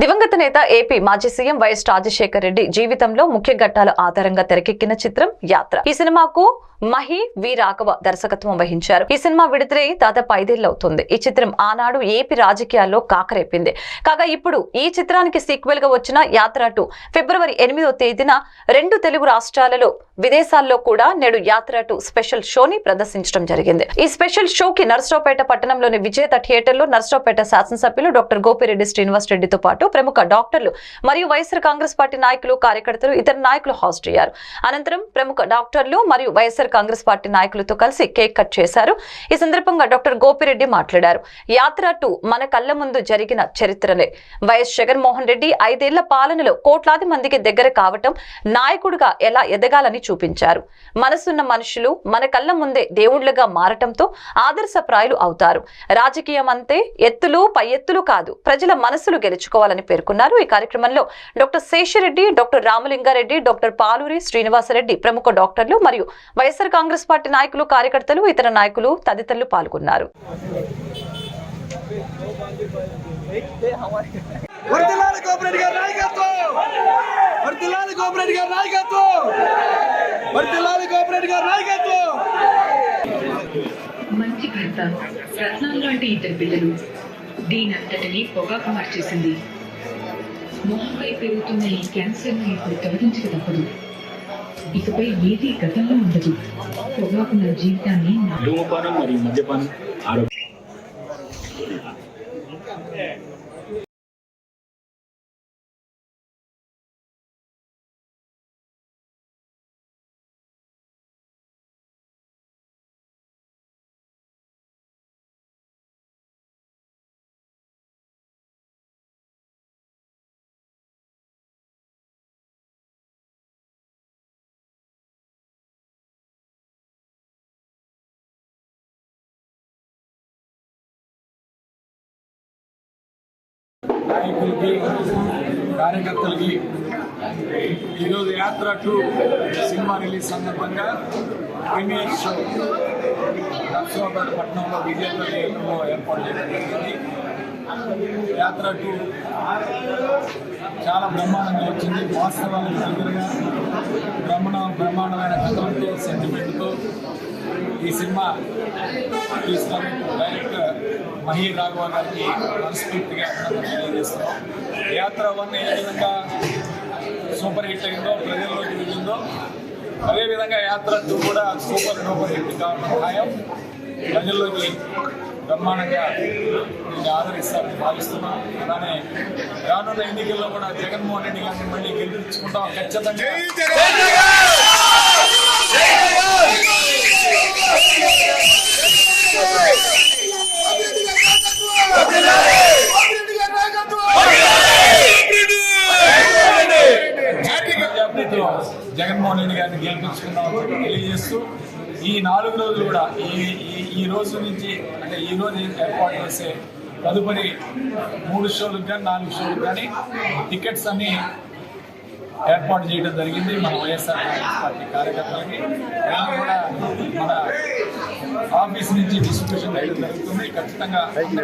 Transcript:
దివంగత నేత ఏపీ మాజీ సీఎం వైఎస్ రాజశేఖర రెడ్డి జీవితంలో ముఖ్య ఘట్టాల ఆధారంగా తెరకెక్కిన చిత్రం యాత్ర. ఈ సినిమాకు మహి వి రాఘవ దర్శకత్వం వహించారు. ఈ సినిమా విడుదలై దాదాపు ఐదేళ్ళు అవుతుంది. ఈ చిత్రం ఆనాడు ఏపీ రాజకీయాల్లో కాకరేపింది. కాగా ఇప్పుడు ఈ చిత్రానికి సీక్వెల్గా వచ్చిన యాత్ర టూ ఫిబ్రవరి ఎనిమిదో తేదీన రెండు తెలుగు రాష్ట్రాలలో విదేశాల్లో కూడా నేడు యాత్ర టూ స్పెషల్ షోని ప్రదర్శించడం జరిగింది. ఈ స్పెషల్ షోకి నర్సరావుపేట పట్టణంలోని విజేత థియేటర్లో నర్సరావుపేట శాసనసభ్యులు డాక్టర్ గోపిరెడ్డి శ్రీనివాస్ రెడ్డితో పాటు ప్రముఖ డాక్టర్లు మరియు వైఎస్ఆర్ కాంగ్రెస్ పార్టీ నాయకులు కార్యకర్తలు ఇతర నాయకులు హాజరయ్యారు. అయ్యారు అనంతరం ప్రముఖ డాక్టర్లు మరియు వైఎస్ఆర్ కాంగ్రెస్ పార్టీ నాయకులతో కలిసి కేక్ కట్ చేశారు. ఈ సందర్భంగా డాక్టర్ గోపిరెడ్డి మాట్లాడారు. యాత్ర టూ మన కళ్ళ ముందు జరిగిన చరిత్రనే వైఎస్ జగన్మోహన్ రెడ్డి ఐదేళ్ళ పాలనలో కోట్లాది మందికి దగ్గర కావటం నాయకుడిగా ఎలా ఎదగాలని చూపించారు. మనసున్న మనుషులు మన కళ్ళ ముందే దేవుళ్ళుగా మారటంతో ఆదర్శప్రాయులు అవుతారు. రాజకీయం అంతే ఎత్తులు పై ఎత్తులు కాదు ప్రజల మనసులు గెలుచుకోవాలని పేర్కొన్నారు. ఈ కార్యక్రమంలో doctor Seshi Reddy doctor Ramalinga Reddy doctor Paluri Srinivasa Reddy ప్రముఖ డాక్టర్లు మరియు వైఎస్ఆర్ కాంగ్రెస్ పార్టీ నాయకులు కార్యకర్తలు ఇతర నాయకులు తదితరులు పాల్గొన్నారు. మంచి భర్త రత్నాలు లాంటి ఇద్దరు పిల్లలు. దీనంతటిని పొగాకు మార్చేసింది. మొహంపై పెరుగుతున్న ఈ క్యాన్సర్ను ఇప్పుడు తొలగించక తప్పదు. ఇకపై ఏది గతంలో ఉండదు. పొగాకు నా జీవితాన్ని ధూమపానం మరియు మద్యపానం ఆరోగ్యం నాయకులకి కార్యకర్తలకి ఈరోజు యాత్ర టూ సినిమా రిలీజ్ సందర్భంగా ప్రీమియర్ షో నర్సరావుపేట పట్టణంలో విజేత థియేటర్లో ఏర్పాటు చేయడం జరిగింది. యాత్ర టూ చాలా బ్రహ్మాండంగా వచ్చింది. వాస్తవాలకు దగ్గరగా బ్రహ్మణ బ్రహ్మాండమైన కథలతో సెంటిమెంట్తో ఈ సినిమా తీసుకొని మహి రాఘవ గారికి మనస్ఫూర్తిగా తెలియజేస్తున్నాం. యాత్ర వన్ ఏ విధంగా సూపర్ హిట్ అయిందో ప్రజల్లోకి వెళ్ళిందో అదేవిధంగా యాత్ర టూ కూడా సూపర్ డూపర్ హిట్ కావడం ఖాయం. ప్రజల్లోకి బ్రహ్మాండంగా దీన్ని ఆదరిస్తారని భావిస్తున్నాం. అలానే రానున్న ఎన్నికల్లో కూడా జగన్మోహన్ రెడ్డి గారిని మళ్ళీ గెలిపించుకుంటాం. ఖచ్చితంగా. జగన్మోహన్ రెడ్డి గారిని గెలిపించుకుందామని చెప్పి తెలియజేస్తూ ఈ నాలుగు రోజులు కూడా ఈ ఈ- ఈ రోజు నుంచి అంటే ఈ రోజు ఏర్పాటు చేసే తదుపరి మూడు షోలకు కానీ నాలుగు షోలకు కానీ టికెట్స్ అన్ని ఏర్పాటు చేయడం జరిగింది. మన వైఎస్ఆర్ కాంగ్రెస్ పార్టీ కార్యకర్తలకి. కూడా మన ఆఫీస్ నుంచి డిస్ట్రిబ్యూషన్ చేయడం జరుగుతుంది. ఖచ్చితంగా